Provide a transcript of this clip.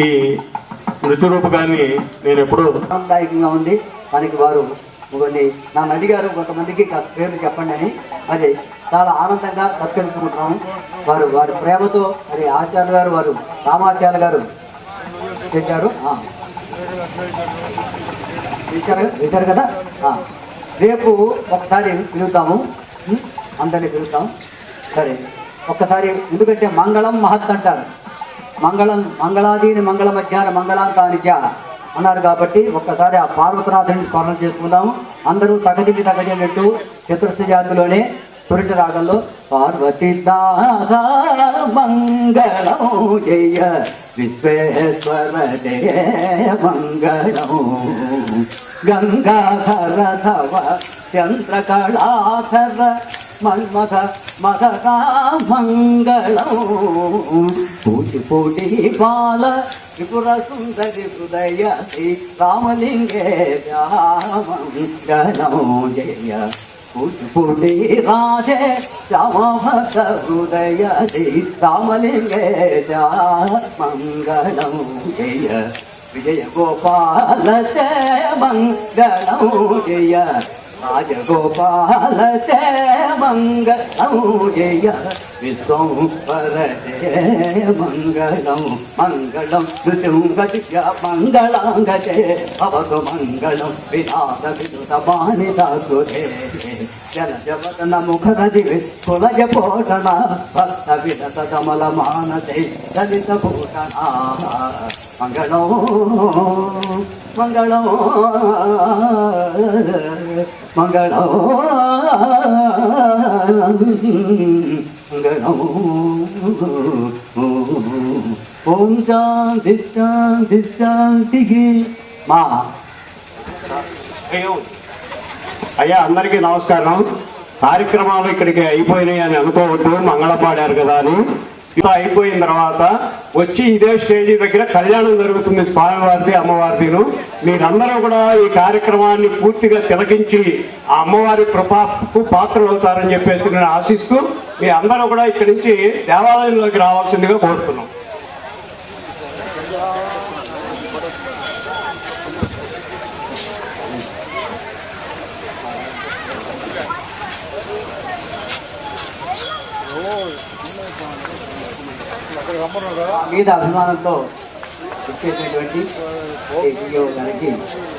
ఈ నృత్య రూపకాన్ని నేను ఎప్పుడూ ఆనందదాయకంగా ఉంది. దానికి వారు కొన్ని నన్ను అడిగారు కొంతమందికి కాస్త పేర్లు చెప్పండి అని. మరి చాలా ఆనందంగా సత్కరించుకుంటున్నాము వారు వారి ప్రేమతో మరి ఆచార్య గారు వారు రామాచార్య గారు చేశారు. ఆ. చేశారు కదా? రేపు ఒకసారి పిలుగుతాము అందరినీ పిలుద్దాం. సరే. ఒక్కసారి ఎందుకంటే మంగళం మహత్ అంటారు. మంగళం మంగళాదీని మంగళ మధ్యాహ్న మంగళాంతానిచ అన్నారు కాబట్టి ఒక్కసారి ఆ పార్వతనాథుని స్మరణ చేసుకుందాము. అందరూ తగదికి తగదినట్టు చతుర్థ జాతిలోనే తొరిటి రాగంలో పార్వతి మంగళం జయ విశ్వేశ్వర జయ మంగళం. గంగాధర చంద్రకళాధర మన్మథ మధక మంగళం పూచిపూటి బాల త్రిపుర సుందరి హృదయ శ్రీ రామలింగే మంగళం జయ పూచిపూటి రాజే శ్యామభక్త హృదయ శ్రీ రామలింగే మంగళం జయ విజయగోపాల మంగళం జయ రాజగోపాల జయ మంగళం జయ విశ్వం పర జయ మంగళం మంగళం నృసింహ మంగళాంగజే. మంగళాంగ భవతు మంగళం వినాద వినుత మానిత సుధే జన జవతన ముఖర దివి కులజ పోషణ భక్త విరత కమల మానసే దళిత భూషణ మంగళం మంగళం మంగళం మంగళం ఓం శాంతి శాంతి శాంతి మా అయ్యా అందరికీ నమస్కారం. కార్యక్రమాలు ఇక్కడికి అయిపోయినాయి అని అనుకోవద్దు మంగళపాడారు కదా అని. ఇలా అయిపోయిన తర్వాత వచ్చి ఇదే స్టేజీ దగ్గర కళ్యాణం జరుగుతుంది స్వామివారిది అమ్మవారిదిను. మీరందరూ కూడా ఈ కార్యక్రమాన్ని పూర్తిగా తిలకించి ఆ అమ్మవారి కృపాకు పాత్రలు అవుతారని చెప్పేసి నేను ఆశిస్తూ మీ అందరూ కూడా ఇక్కడి నుంచి దేవాలయంలోకి రావాల్సిందిగా కోరుతున్నాం. మీద అభిమానంతో ఇచ్చేసినటువంటి గారికి